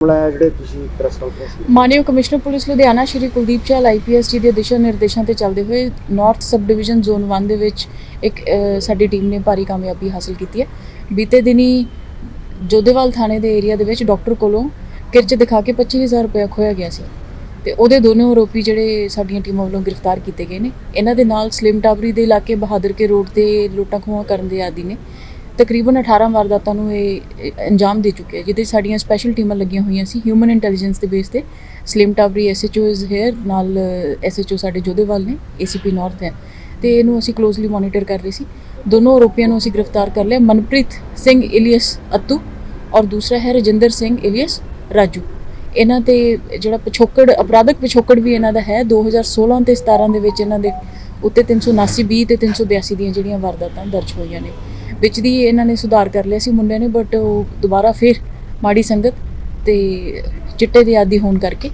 ਮਾਮਲਾ ਜਿਹੜੇ ਤੁਸੀਂ ਪ੍ਰੈਸ ਕਾਨਫਰੰਸ ਮਾਨਯੋਗ commissioner police Ludhiana Shri Kuldeep Chahal IPS ji ਦੇ ਦਿਸ਼ਾ ਨਿਰਦੇਸ਼ਾਂ ਤੇ ਚੱਲਦੇ ਹੋਏ ਨਾਰਥ ਸਬ ਡਿਵੀਜ਼ਨ ਜ਼ੋਨ 1 ਦੇ ਵਿੱਚ ਇੱਕ ਸਾਡੀ ਟੀਮ ਨੇ ਭਾਰੀ ਕਾਮਯਾਬੀ ਹਾਸਲ ਕੀਤੀ ਹੈ। ਬੀਤੇ ਦਿਨੀ ਜੋਧੇਵਾਲ ਥਾਣੇ ਦੇ ਏਰੀਆ ਦੇ ਵਿੱਚ ਡਾਕਟਰ ਕੋਲੋਂ ਕਿਰਚ ਦਿਖਾ ਕੇ 25000 ਰੁਪਏ ਖੋਇਆ ਗਿਆ ਸੀ ਤੇ ਉਹਦੇ ਦੋਨੋਂ ਆਰੋਪੀ ਜਿਹੜੇ ਸਾਡੀਆਂ ਟੀਮਾਂ ਵੱਲੋਂ ਗ੍ਰਿਫਤਾਰ ਕੀਤੇ ਗਏ ਨੇ। ਇਹਨਾਂ ਦੇ ਨਾਲ ਸਲਿਮ ਟਾਬਰੀ ਦੇ ਇਲਾਕੇ ਬਹਾਦਰ ਕੇ ਰੋਡ ਤੇ ਲੁੱਟਾਂ ਖੋਹਾਂ ਕਰਨ ਦੇ ਆਦੀ ਨੇ। ਤਕਰੀਬਨ 18 ਵਾਰਦਾਤਾਂ ਨੂੰ ਇਹ ਅੰਜਾਮ ਦੇ ਚੁੱਕਿਆ ਜਿਹਦੇ 'ਚ ਸਾਡੀਆਂ ਸਪੈਸ਼ਲ ਟੀਮਾਂ ਲੱਗੀਆਂ ਹੋਈਆਂ ਸੀ ਹਿਊਮਨ ਇੰਟੈਲੀਜੈਂਸ ਦੇ ਬੇਸ ਤੇ Salem Tabri SHO is here ਨਾਲ ਐਸਐਚਓ ਸਾਡੇ ਜੋਧੇਵਾਲ ਨੇ ਏਸੀਪੀ ਨਾਰਥ ਹੈ, ਤੇ ਇਹਨੂੰ ਅਸੀਂ ਕਲੋਜ਼ਲੀ ਮੋਨੀਟਰ ਕਰ ਰਹੇ ਸੀ। ਦੋਨੋਂ ਆਰੋਪੀਆਂ ਨੂੰ ਅਸੀਂ ਗ੍ਰਿਫਤਾਰ ਕਰ ਲਿਆ, ਮਨਪ੍ਰੀਤ ਸਿੰਘ ਇਲੀਅਸ ਅਤੂ ਔਰ ਦੂਸਰਾ ਹੈ ਰਜਿੰਦਰ ਸਿੰਘ ਇਲੀਅਸ ਰਾਜੂ। ਇਹਨਾਂ ਤੇ ਜਿਹੜਾ ਪਿਛੋਕੜ, ਅਪਰਾਧਕ ਪਿਛੋਕੜ ਵੀ ਇਹਨਾਂ ਦਾ ਹੈ 2016 ਤੇ 17 ਦੇ ਵਿੱਚ ਇਹਨਾਂ ਦੇ ਉੱਤੇ 379 20 ਤੇ 382 ਦੀਆਂ ਜਿਹੜੀਆਂ ਵਾਰਦਾਤਾਂ ਦਰਜ ਹੋਈਆਂ ਨੇ। ਵਿੱਚ ਦੀ ਇਹਨਾਂ ਨੇ ਸੁਧਾਰ ਕਰ ਲਿਆ ਸੀ ਮੁੰਡਿਆਂ ਨੇ ਬਟ ਉਹ ਦੁਬਾਰਾ ਫਿਰ ਮਾੜੀ ਸੰਗਤ ਤੇ ਚਿੱਟੇ ਦੇ ਆਦੀ ਹੋਣ ਕਰਕੇ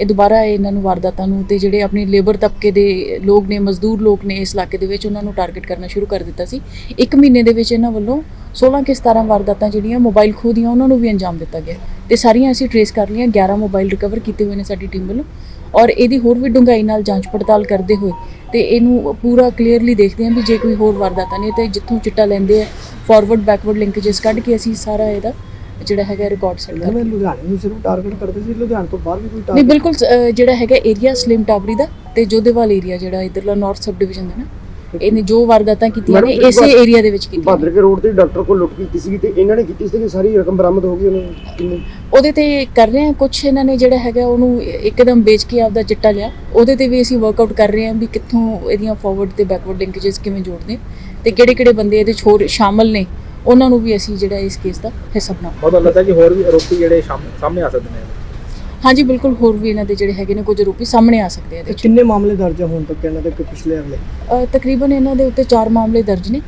ਇਹ ਦੁਬਾਰਾ ਇਹਨਾਂ ਨੂੰ ਵਾਰਦਾਤਾਂ ਨੂੰ ਤੇ ਜਿਹੜੇ ਆਪਣੀ ਲੇਬਰ ਤਬਕੇ ਦੇ ਲੋਕ ਨੇ, ਮਜ਼ਦੂਰ ਲੋਕ ਨੇ ਇਸ ਇਲਾਕੇ ਦੇ ਵਿੱਚ, ਉਹਨਾਂ ਨੂੰ ਟਾਰਗੇਟ ਕਰਨਾ ਸ਼ੁਰੂ ਕਰ ਦਿੱਤਾ ਸੀ। ਇੱਕ ਮਹੀਨੇ ਦੇ ਵਿੱਚ ਇਹਨਾਂ ਵੱਲੋਂ 16 ਕਿ 17 ਵਾਰਦਾਤਾਂ ਜਿਹੜੀਆਂ ਮੋਬਾਈਲ ਖੋਹ ਦੀਆਂ, ਉਹਨਾਂ ਨੂੰ ਵੀ ਅੰਜਾਮ ਦਿੱਤਾ ਗਿਆ। ਤੇ ਸਾਰੀਆਂ ਅਸੀਂ ਟਰੇਸ ਕਰ ਲਈਆਂ 11 ਮੋਬਾਈਲ ਰਿਕਵਰ ਕੀਤੇ ਹੋਏ ਨੇ ਸਾਡੀ ਟੀਮ ਵੱਲੋਂ। ਔਰ ਇਹਦੀ ਹੋਰ ਵੀ ਡੂੰਘਾਈ ਨਾਲ ਜਾਂਚ ਪੜਤਾਲ ਕਰਦੇ ਹੋਏ ਤੇ ਇਹਨੂੰ ਪੂਰਾ ਕਲੀਅਰਲੀ ਦੇਖਦੇ ਹਾਂ ਵੀ ਜੇ ਕੋਈ ਹੋਰ ਵਾਰਦਾਤਾਂ ਨੇ ਤੇ ਜਿੱਥੋਂ ਚਿੱਟਾ ਲੈਂਦੇ ਆ ਫਾਰਵਰਡ ਬੈਕਵਰਡ ਲਿੰਕੇजेस ਕੱਢ ਕੇ ਅਸੀਂ ਸਾਰਾ ਇਹਦਾ ਜਿਹੜਾ ਹੈਗਾ ਰਿਕਾਰਡ ਸੈੱਟ ਕਰ ਮੈਂ ਲੁਧਿਆਣੇ ਨੂੰ ਸਿਰਫ ਟਾਰਗੇਟ ਕਰਦੇ ਸੀ ਲੁਧਿਆਣੇ ਤੋਂ ਬਾਹਰ ਵੀ ਕੋਈ ਨਹੀਂ ਟਾਰਗੇਟ ਬਿਲਕੁਲ ਅਹ, ਜਿਹੜਾ ਹੈਗਾ ਏਰੀਆ ਸਲਿਮ ਟਾਬਰੀ ਦਾ ਤੇ ਜੋਧੇਵਾਲ ਏਰੀਆ ਜਿਹੜਾ ਇਧਰਲਾ ਨਾਰਥ ਸਬ ਡਿਵੀਜ਼ਨ ਦਾ ਨਾ। ਇਹਨੇ ਜੋ ਵਾਰਦਾਤਾਂ ਕੀਤੀਆਂ ਨੇ ਇਸੇ ਏਰੀਆ ਦੇ ਵਿੱਚ ਕੀਤੀਆਂ ਕੇ ਰੋਡ ਤੇ ਡਾਕਟਰ ਕੋਲ ਲੁੱਟ ਕੀਤੀ ਸੀ ਤੇ ਇਹਨਾਂ ਨੇ ਕੀਤੀ ਸੀ ਕਿ ਸਾਰੀ ਰਕਮ ਬਰਾਮਦ ਹੋ ਗਈ ਉਹਨਾਂ ਉਹਦੇ ਤੇ ਕਰ ਰਹੇ ਹਾਂ ਕੁਝ ਇਹਨਾਂ ਨੇ ਜਿਹੜਾ ਹੈਗਾ ਉਹਨੂੰ ਇੱਕਦਮ ਵੇਚ ਕੇ ਆਪਦਾ ਚਿੱਟਾ ਲਿਆ। ਉਹਦੇ ਤੇ ਵੀ ਅਸੀਂ ਵਰਕਆਊਟ ਕਰ ਰਹੇ ਹਾਂ ਵੀ ਕਿੱਥੋਂ ਇਹਦੀਆਂ ਫਾਰਵਰਡ ਤੇ ਬੈਕਵਰਡ ਲਿੰਕੇजेस ਕਿਵੇਂ ਜੋੜਦੇ। ਤੇ ਕਿਹੜੇ ਕਿਹੜੇ ਬੰਦੇ ਇਹਦੇ ਹੋਰ ਸ਼ਾਮਲ ਨੇ ਉਹਨਾਂ ਨੂੰ ਵੀ ਅਸੀਂ ਜਿਹੜਾ ਇਸ ਕੇਸ ਦਾ ਹਿੱਸਾ ਬਣਾ ਬਹੁਤ ਲੱਗਦਾ ਕਿ ਹੋਰ ਵੀ ਆਰੋਪੀ ਜਿਹੜੇ ਸਾਹਮ- ਸਾਹਮਣੇ ਆ ਸਕਦੇ ਨੇ। ਹਾਂਜੀ ਬਿਲਕੁਲ ਹੋਰ ਵੀ ਇਹਨਾਂ ਦੇ ਜਿਹੜੇ ਹੈਗੇ ਨੇ ਕੁਝ ਆਰੋਪੀ ਸਾਹਮਣੇ ਆ ਸਕਦੇ ਆ ਇਹਦੇ 'ਚ ਕਿੰਨੇ ਮਾਮਲੇ ਦਰਜ ਆ ਹੁਣ ਤੱਕ ਇਹਨਾਂ ਦੇ ਕੋਈ ਪਿਛਲੇ ਅਗਲੇ ਅਹ ਤਕਰੀਬਨ ਇਹਨਾਂ ਦੇ ਉੱਤੇ 4 ਮਾਮਲੇ ਦਰਜ ਨੇ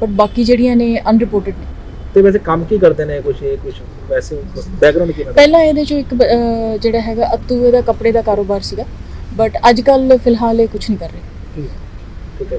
ਬਟ ਬਾਕੀ ਜਿਹੜੀਆਂ ਨੇ ਅਨਰਿਪੋਰਟਡ ਨੇ। ਤੇ ਵੈਸੇ ਕੰਮ ਕੀ ਕਰਦੇ ਨੇ ਕੁਝ ਇਹ ਕੁਝ ਵੈਸੇ ਬੈਕਗ੍ਰਾਉਂਡ ਕੀ ਹੈ? ਪਹਿਲਾਂ ਇਹਦੇ ਚੋਂ ਇੱਕ ਬ- ਅਹ ਜਿਹੜਾ ਹੈਗਾ ਅਤੂ ਇਹਦਾ ਕੱਪੜੇ ਦਾ ਕਾਰੋਬਾਰ ਸੀਗਾ ਬਟ ਅੱਜ ਕੱਲ ਫਿਲਹਾਲ ਇਹ ਕੁਝ ਨਹੀਂ ਕਰ ਰਹੇ। ਠੀਕ ਠੀਕ ਹੈ।